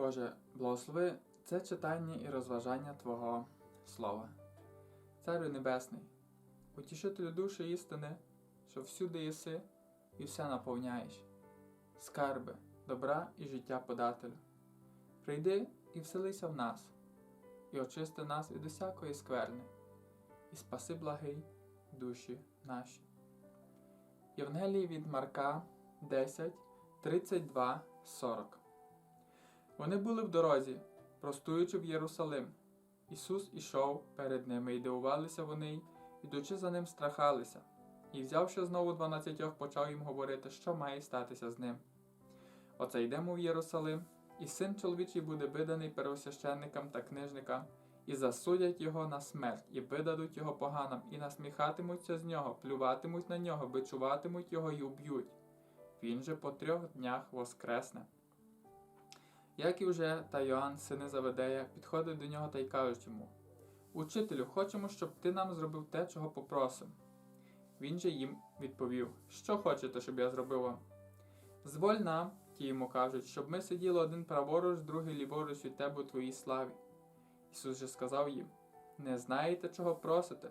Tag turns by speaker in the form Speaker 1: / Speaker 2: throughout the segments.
Speaker 1: Боже, благослови це читання і розважання Твого Слова. Царю Небесний, утішителю душі істини, що всюди єси і все наповняєш, скарби, добра і життя подателю. Прийди і вселися в нас, і очисти нас від усякої скверни, і спаси благий душі наші. Євангелії від Марка 10, 32, 40 Вони були в дорозі, простуючи в Єрусалим. Ісус ішов перед ними, і дивувалися вони, ідучи за ним, страхалися. І, взявши знову дванадцятьох, почав їм говорити, що має статися з ним. Оце йдемо в Єрусалим, і син чоловічий буде виданий первосвященникам та книжникам, і засудять його на смерть, і видадуть його поганам, і насміхатимуться з нього, плюватимуть на нього, бичуватимуть його і уб'ють. Він же по трьох днях воскресне. Як і вже та Йоанн, сини Заведея, підходить до нього та й кажуть йому: Учителю, хочемо, щоб ти нам зробив те, чого попросимо. Він же їм відповів: Що хочете, щоб я зробив вам? Зволь нам, ті йому кажуть, щоб ми сиділи один праворуч, другий ліворуч від тебе у твоїй славі. Ісус же сказав їм: Не знаєте, чого просите?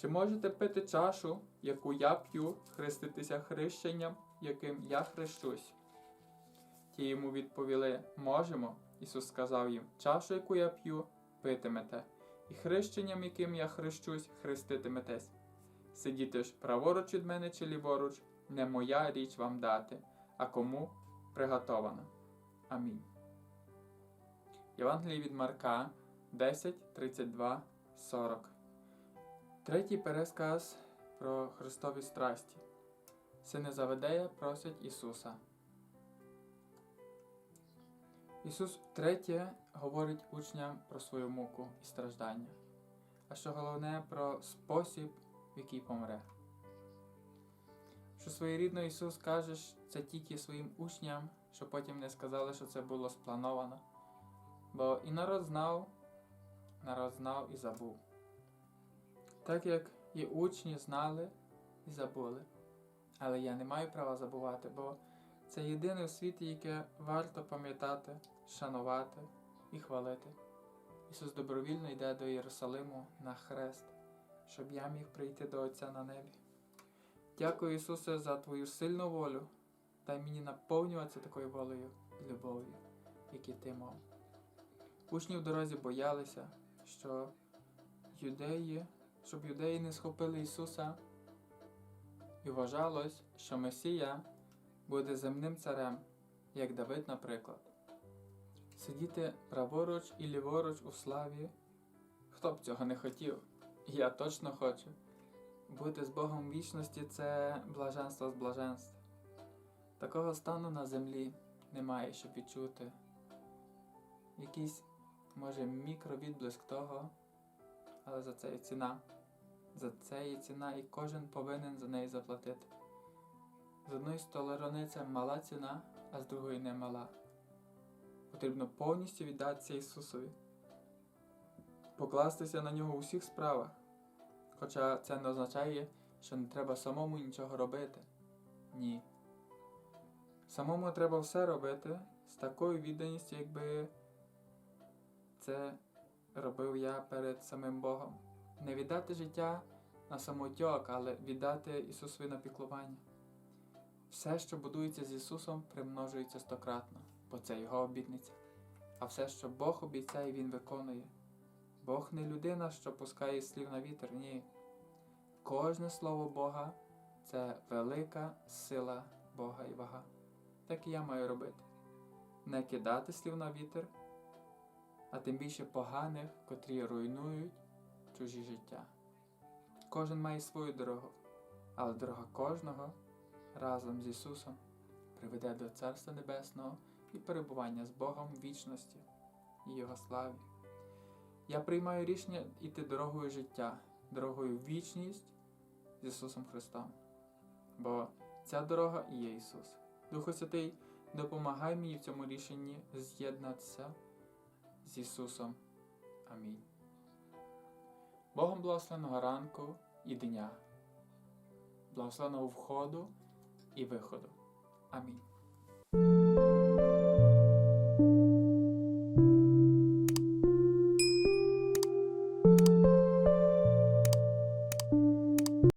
Speaker 1: Чи можете пити чашу, яку я п'ю, хреститися хрещенням, яким я хрещусь? Ті йому відповіли: Можемо. Ісус сказав їм: Чашу, яку я п'ю, питимете, і хрещенням, яким я хрещусь, хреститиметесь. Сидіти ж праворуч від мене чи ліворуч, не моя річ вам дати, а кому приготована. Амінь. Євангелії від Марка 10, 32, 40. Третій пересказ про Христові страсті. Сини Заведея просять Ісуса. Ісус втретє говорить учням про свою муку і страждання, а що головне про спосіб, в який помре. Що своєрідно Ісус каже це тільки своїм учням, що потім не сказали, що це було сплановано. Бо і народ знав, народ знав і забув. Так як і учні знали і забули. Але я не маю права забувати, бо це єдине в світі, яке варто пам'ятати, шанувати і хвалити. Ісус добровільно йде до Єрусалиму на хрест, щоб я міг прийти до Отця на небі. Дякую, Ісусе, за Твою сильну волю. Дай мені наповнюватися такою волею і любов'ю, які ти мав. Учні в дорозі боялися, що юдеї, щоб юдеї не схопили Ісуса, і вважалось, що Месія буде земним царем, як Давид, наприклад. Сидіти праворуч і ліворуч у славі, хто б цього не хотів, я точно хочу. Бути з Богом вічності це блаженство з блаженств. Такого стану на землі немає, щоб відчути. Якийсь, може, мікровідблиск того, але за це є ціна. За це є ціна, і кожен повинен за неї заплатити. З одної сторони це мала ціна, а з другої не мала. Потрібно повністю віддатися Ісусові, покластися на нього у всіх справах. Хоча це не означає, що не треба самому нічого робити. Ні. Самому треба все робити з такою відданістю, якби це робив я перед самим Богом. Не віддати життя на самотьок, але віддати Ісусові на піклування. Все, що будується з Ісусом, примножується стократно, бо це Його обітниця. А все, що Бог обіцяє, Він виконує. Бог не людина, що пускає слів на вітер, ні. Кожне слово Бога це велика сила Бога і вага. Так і я маю робити. Не кидати слів на вітер, а тим більше поганих, котрі руйнують чужі життя. Кожен має свою дорогу, але дорога кожного разом з Ісусом приведе до Царства Небесного і перебування з Богом в вічності і Його славі. Я приймаю рішення йти дорогою життя, дорогою в вічність з Ісусом Христом. Бо ця дорога і є Ісус. Духу Святий, допомагай мені в цьому рішенні з'єднатися з Ісусом. Амінь. Богом благословеного ранку і дня, благословеного входу і виходу. Амінь.